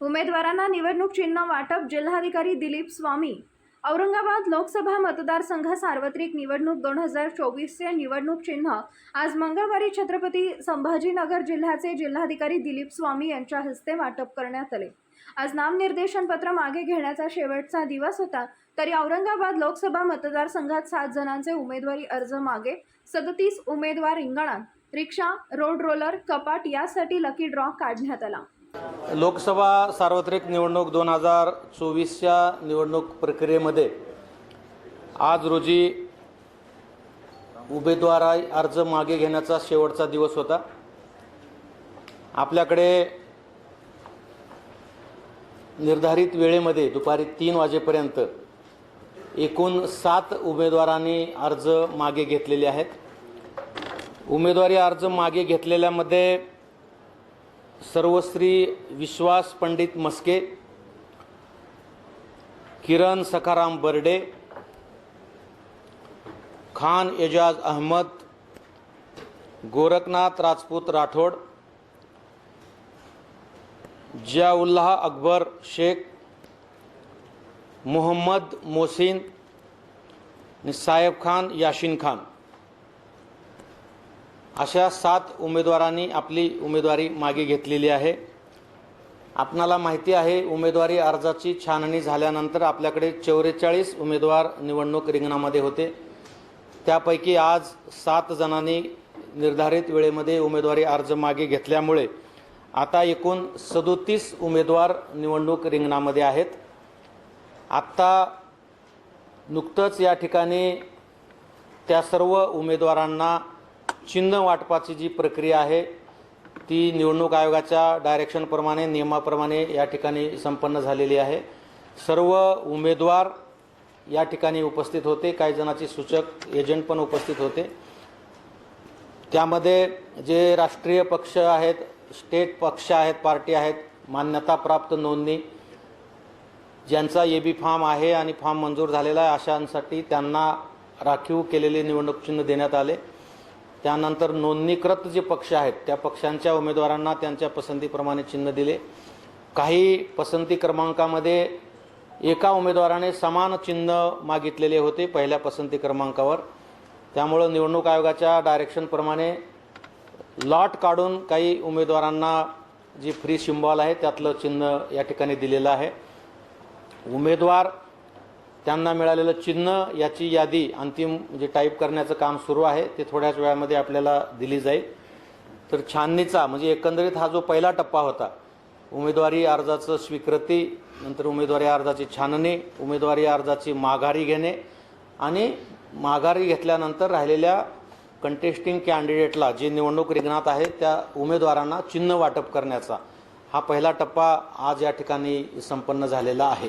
उमेदवारांना निवडणूक चिन्ह वाटप जिल्हाधिकारी दिलीप स्वामी. औरंगाबाद लोकसभा मतदारसंघ सार्वत्रिक निवडणूक दोन हजार चोवीसचे निवडणूक चिन्ह. आज मंगळवारी छत्रपती संभाजीनगर जिल्ह्याचे जिल्हाधिकारी दिलीप स्वामी यांच्या हस्ते वाटप करण्यात आले. आज नामनिर्देशन पत्र मागे घेण्याचा शेवटचा दिवस होता. तरी औरंगाबाद लोकसभा मतदारसंघात सात जणांचे उमेदवारी अर्ज मागे. सदतीस उमेदवार रिंगणात. रिक्षा रोड रोलर कपाट यासाठी लकी ड्रॉ काढण्यात आला. लोकसभा सार्वत्रिक निवडणूक दोन हजार चोवीसच्या निवडणूक प्रक्रियेमध्ये आज रोजी उमेदवारा अर्ज मागे घेण्याचा शेवटचा दिवस होता. आपल्याकडे निर्धारित वेळेमध्ये दुपारी तीन वाजेपर्यंत एकूण सात उमेदवारांनी अर्ज मागे घेतलेले आहेत. उमेदवारी अर्ज मागे घेतलेल्यामध्ये सर्वश्री विश्वास पंडित मस्के किरण सखाराम बर्डे खान एजाज अहमद गोरखनाथ राजपूत राठोड जियाउल्लाह अकबर शेख मोहम्मद मोसिन साहेब खान याशीन खान। अशा सात उमेदवारांनी आपली उमेदवारी मागे घेतलेली आहे. आपणाला माहिती आहे उमेदवारी अर्जाची छाननी झाल्यानंतर आपल्याकडे चौवेचाळीस उमेदवार निवडणूक रिंगणामध्ये होते. त्यापैकी आज सात जणांनी निर्धारित वेळेमध्ये उमेदवारी अर्ज मागे घेतल्यामुळे आता एकूण सदोतीस उमेदवार निवडणूक रिंगणामध्ये आहेत. आत्ता नुकतंच या ठिकाणी त्या सर्व उमेदवारांना चिन्ह वाटपाची जी प्रक्रिया आहे ती निवडणूक आयोगाच्या डायरेक्शनप्रमाणे नियमाप्रमाणे या ठिकाणी संपन्न झालेली आहे. सर्व उमेदवार या ठिकाणी उपस्थित होते काही जणांचे सूचक एजंट पण उपस्थित होते. त्यामध्ये जे राष्ट्रीय पक्ष आहेत स्टेट पक्ष आहेत पार्टी आहेत मान्यताप्राप्त नोंदणी ज्यांचा ए बी फॉर्म आहे आणि फॉर्म मंजूर झालेला आहे अशांसाठी त्यांना राखीव केलेले निवडणूक चिन्ह देण्यात आले. त्यानंतर नोंदणीकृत जे पक्ष आहेत त्या पक्षांच्या उमेदवारांना त्यांच्या पसंतीप्रमाणे चिन्ह दिले. काही पसंती क्रमांकामध्ये एका उमेदवाराने समान चिन्ह मागितलेले होते पहिल्या पसंती क्रमांकावर. त्यामुळं निवडणूक आयोगाच्या डायरेक्शनप्रमाणे लॉट काढून काही उमेदवारांना जी फ्री सिम्बॉल आहे त्यातलं चिन्ह या ठिकाणी दिलेलं आहे. उमेदवार त्यांना मिळालेलं चिन्ह याची यादी अंतिम म्हणजे जे टाईप करण्याचं काम सुरू आहे. ते थोड्याच वेळामध्ये आपल्याला दिली जाईल. तर छाननीचा म्हणजे एकंदरीत हा जो पहिला टप्पा होता उमेदवारी अर्जाचं स्वीकृती नंतर उमेदवारी अर्जाची छाननी उमेदवारी अर्जाची माघारी घेणे आणि माघारी घेतल्यानंतर राहिलेल्या कंटेस्टिंग कॅन्डिडेटला जे निवडणूक रिंगणात आहेत त्या उमेदवारांना चिन्ह वाटप करण्याचा हा पहिला टप्पा आज या ठिकाणी संपन्न झालेला आहे.